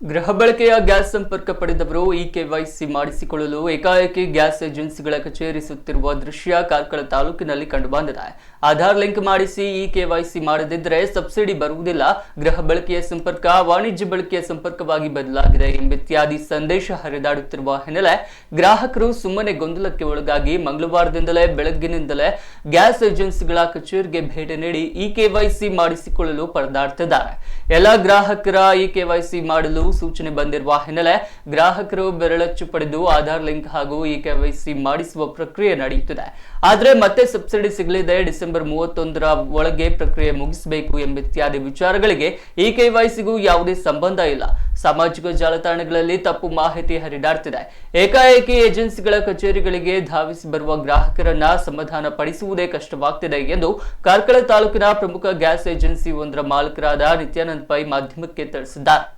ಗೃಹ ಬಳಕೆಯ ಗ್ಯಾಸ್ ಸಂಪರ್ಕ ಪಡೆದವರು ಈ ಕೆವೈಸಿ ಮಾಡಿಸಿಕೊಳ್ಳಲು ಏಕಾಏಕಿ ಗ್ಯಾಸ್ ಏಜೆನ್ಸಿಗಳ ಕಚೇರಿ ಸುತ್ತಿರುವ ದೃಶ್ಯ ಕಾರ್ಕಳ ತಾಲೂಕಿನಲ್ಲಿ ಕಂಡುಬಂದಿದೆ ಆಧಾರ್ ಲಿಂಕ್ ಮಾಡಿಸಿ ಈ ಕೆವೈಸಿ ಮಾಡದಿದ್ದರೆ ಸಬ್ಸಿಡಿ ಬರುವುದಿಲ್ಲ. ಗೃಹ ಬಳಕೆಯ ಸಂಪರ್ಕ, ವಾಣಿಜ್ಯ ಬಳಕೆಯ ಸಂಪರ್ಕವಾಗಿ ಬದಲಾಗಿದೆ ಎಂಬಿತ್ಯಾದಿ ಸಂದೇಶ ಹರಿದಾಡುತ್ತಿರುವ ಹಿನ್ನೆಲೆ ಗ್ರಾಹಕರು ಸುಮ್ಮನೆ ಗೊಂದಲಕ್ಕೆ ಒಳಗಾಗಿ ಮಂಗಳವಾರದಿಂದಲೇ ಬೆಳಗ್ಗಿನಿಂದಲೇ ಗ್ಯಾಸ್ ಏಜೆನ್ಸಿಗಳ ಕಚೇರಿಗೆ ಭೇಟಿ ನೀಡಿ ಈ ಕೆವೈಸಿ ಮಾಡಿಸಿಕೊಳ್ಳಲು ಪರದಾಡ್ತಿದ್ದಾರೆ ಎಲ್ಲ ಗ್ರಾಹಕರ ಈ ಕೆವೈಸಿ ಮಾಡಲು ಸೂಚನೆ ಬಂದಿರುವ ಹಿನ್ನೆಲೆ ಗ್ರಾಹಕರು ಬೆರಳಚ್ಚು ಪಡೆದು ಆಧಾರ್ ಲಿಂಕ್ ಹಾಗೂ ಇ ಕೆವೈಸಿ ಮಾಡಿಸುವ ಪ್ರಕ್ರಿಯೆ ನಡೆಯುತ್ತಿದೆ. ಆದರೆ ಮತ್ತೆ ಸಬ್ಸಿಡಿ ಸಿಗಲಿದೆ. ಡಿಸೆಂಬರ್ ಮೂವತ್ತೊಂದರ ಒಳಗೆ ಪ್ರಕ್ರಿಯೆ ಮುಗಿಸಬೇಕು ಎಂಬಿತ್ಯಾದಿ ವಿಚಾರಗಳಿಗೆ ಇ ಕೆವೈಸಿಗೂ ಯಾವುದೇ ಸಂಬಂಧ ಇಲ್ಲ. ಸಾಮಾಜಿಕ ಜಾಲತಾಣಗಳಲ್ಲಿ ತಪ್ಪು ಮಾಹಿತಿ ಹರಿದಾಡ್ತಿದೆ. ಏಕಾಏಕಿ ಏಜೆನ್ಸಿಗಳ ಕಚೇರಿಗಳಿಗೆ ಧಾವಿಸಿ ಬರುವ ಗ್ರಾಹಕರನ್ನ ಸಮಾಧಾನ ಪಡಿಸುವುದೇ ಕಷ್ಟವಾಗ್ತಿದೆ ಎಂದು ಕಾರ್ಕಳ ತಾಲೂಕಿನ ಪ್ರಮುಖ ಗ್ಯಾಸ್ ಏಜೆನ್ಸಿ ಒಂದರ ಮಾಲೀಕರಾದ ನಿತ್ಯಾನಂದ್ ಪೈ ಮಾಧ್ಯಮಕ್ಕೆ ತಿಳಿಸಿದ್ದಾರೆ.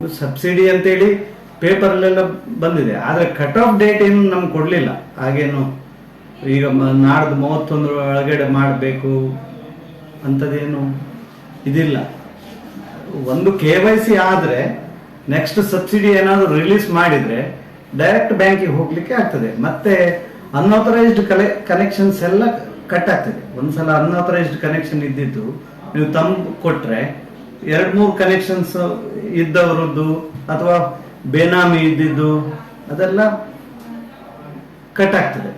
ಸಬ್ಸಿಡಿ ಅಂತೇಳಿ ಪೇಪರ್ಲೆಲ್ಲ ಬಂದಿದೆ. ಆದರೆ ಕಟ್ ಆಫ್ ಡೇಟ್ ಏನು ನಮ್ಗೆ ಕೊಡಲಿಲ್ಲ. ಹಾಗೇನು ಈಗ ನಾಡ್ದು ಮೂವತ್ತೊಂದರ ಒಳಗಡೆ ಮಾಡಬೇಕು ಅಂಥದ್ದೇನು ಇದಿಲ್ಲ. ಒಂದು ಕೆ ವೈ ಸಿ ಆದರೆ ನೆಕ್ಸ್ಟ್ ಸಬ್ಸಿಡಿ ಏನಾದರೂ ರಿಲೀಸ್ ಮಾಡಿದರೆ ಡೈರೆಕ್ಟ್ ಬ್ಯಾಂಕಿಗೆ ಹೋಗ್ಲಿಕ್ಕೆ ಆಗ್ತದೆ. ಮತ್ತೆ ಅನ್ಆಥರೈಸ್ಡ್ ಕಲೆ ಕನೆಕ್ಷನ್ಸ್ ಎಲ್ಲ ಕಟ್ ಆಗ್ತದೆ. ಒಂದ್ಸಲ ಅನ್ಆಥರೈಸ್ಡ್ ಕನೆಕ್ಷನ್ ಇದ್ದಿದ್ದು ನೀವು ತಂಬ್ ಕೊಟ್ರೆ ಎರಡು ಮೂರು ಕನೆಕ್ಷನ್ಸ್ ಇದ್ದವರದ್ದು ಅಥವಾ ಬೇನಾಮಿ ಇದ್ದಿದ್ದು ಅದೆಲ್ಲ ಕಟ್ ಆಗ್ತದೆ.